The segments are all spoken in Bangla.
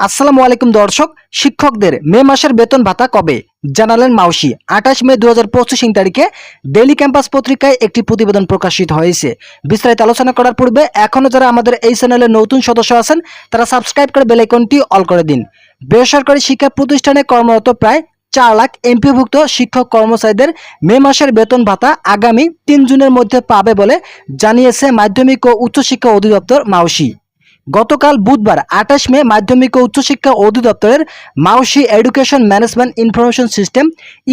আসসালামু আলাইকুম দর্শক, শিক্ষকদের মে মাসের বেতন ভাতা কবে? জানালেন মাউসি। আঠাশ মে দু হাজার পঁচিশ তারিখে ডেইলি ক্যাম্পাস পত্রিকায় একটি প্রতিবেদন প্রকাশিত হয়েছে। বিস্তারিত আলোচনা করার পূর্বে এখনও যারা আমাদের এই চ্যানেলের নতুন সদস্য আছেন, তারা সাবস্ক্রাইব করে বেলাইকনটি অল করে দিন। বেসরকারি শিক্ষা প্রতিষ্ঠানে কর্মরত প্রায় চার লাখ এমপিভুক্ত শিক্ষক কর্মচারীদের মে মাসের বেতন ভাতা আগামী তিন জুনের মধ্যে পাবে বলে জানিয়েছে মাধ্যমিক ও উচ্চশিক্ষা অধিদপ্তর মাউসি। গতকাল বুধবার আঠাশ মে মাধ্যমিক ও উচ্চশিক্ষা অধিদপ্তরের Maushi education management information system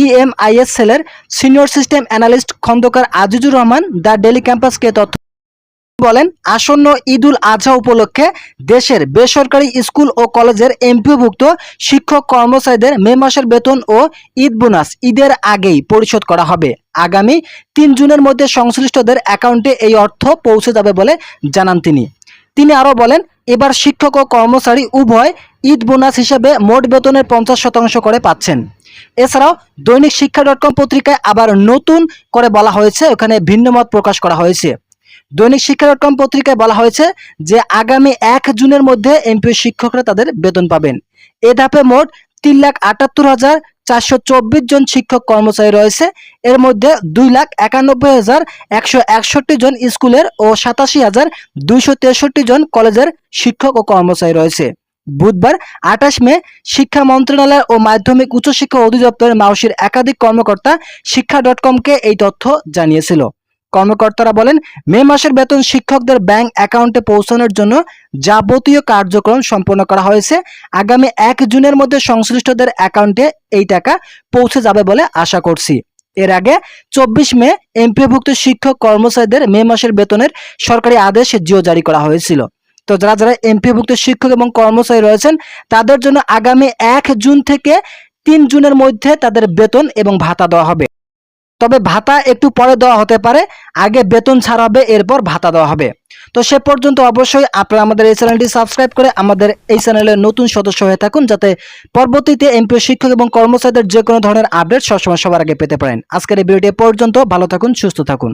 EMIS সেলের senior system analyst Khandaker Azizur Rahman the daily ক্যাম্পাসকে তথ্য বলেন, আসন্ন ঈদুল আজহা উপলক্ষে দেশের বেসরকারি স্কুল ও কলেজের এমপিভুক্ত শিক্ষক কর্মচারীদের মে মাসের বেতন ও ঈদ বোনাস ঈদের আগেই পরিশোধ করা হবে। আগামী তিন জুনের মধ্যে সংশ্লিষ্টদের অ্যাকাউন্টে এই অর্থ পৌঁছে যাবে বলে জানান তিনি। তিনি আরও বলেন, এবার শিক্ষক ও কর্মচারী উভয় ঈদ বোনাস হিসেবে মোট বেতনের পঞ্চাশ শতাংশ করে পাচ্ছেন। এছাড়াও দৈনিক শিক্ষা ডট কম পত্রিকায় আবার নতুন করে বলা হয়েছে, ওখানে ভিন্ন মত প্রকাশ করা হয়েছে। দৈনিক শিক্ষা ডট কম পত্রিকায় বলা হয়েছে যে, আগামী এক জুনের মধ্যে এমপি শিক্ষকরা তাদের বেতন পাবেন। এ ধাপে মোট তিন লাখ আটাত্তর হাজার চারশো চব্বিশ জন শিক্ষক কর্মচারী রয়েছে। এর মধ্যে দুই লাখ একানব্বই হাজার একশো একষট্টি জন স্কুলের ও সাতাশি হাজার দুইশো তেষট্টি জন কলেজের শিক্ষক ও কর্মচারী রয়েছে। বুধবার আঠাশ মে শিক্ষা মন্ত্রণালয় ও মাধ্যমিক উচ্চশিক্ষা অধিদপ্তরের মাউসির একাধিক কর্মকর্তা শিক্ষা ডট কমকে এই তথ্য জানিয়েছিল। কর্মকর্তারা বলেন, মে মাসের বেতন শিক্ষকদের ব্যাংক অ্যাকাউন্টে পৌঁছানোর জন্য যাবতীয় কার্যক্রম সম্পন্ন করা হয়েছে। আগামী এক জুনের মধ্যে সংশ্লিষ্টদের অ্যাকাউন্টে এই টাকা পৌঁছে যাবে বলে আশা করছি। এর আগে চব্বিশ মে এমপিভুক্ত শিক্ষক কর্মচারীদের মে মাসের বেতনের সরকারি আদেশ জিও জারি করা হয়েছিল। তো যারা যারা এমপিভুক্ত শিক্ষক এবং কর্মচারী রয়েছেন, তাদের জন্য আগামী এক জুন থেকে তিন জুনের মধ্যে তাদের বেতন এবং ভাতা দেওয়া হবে। তবে ভাতা একটু পরে দেওয়া হতে পারে, আগে বেতন ছাড়া হবে এরপর ভাতা দেওয়া হবে। তো সে পর্যন্ত অবশ্যই আপনারা আমাদের এই চ্যানেলটি সাবস্ক্রাইব করে আমাদের এই চ্যানেলের নতুন সদস্য হয়ে থাকুন, যাতে পরবর্তীতে এমপি শিক্ষক এবং কর্মচারীদের যে কোনো ধরনের আপডেট সবসময় সবার আগে পেতে পারেন। আজকের এই ভিডিওটি পর্যন্ত, ভালো থাকুন, সুস্থ থাকুন।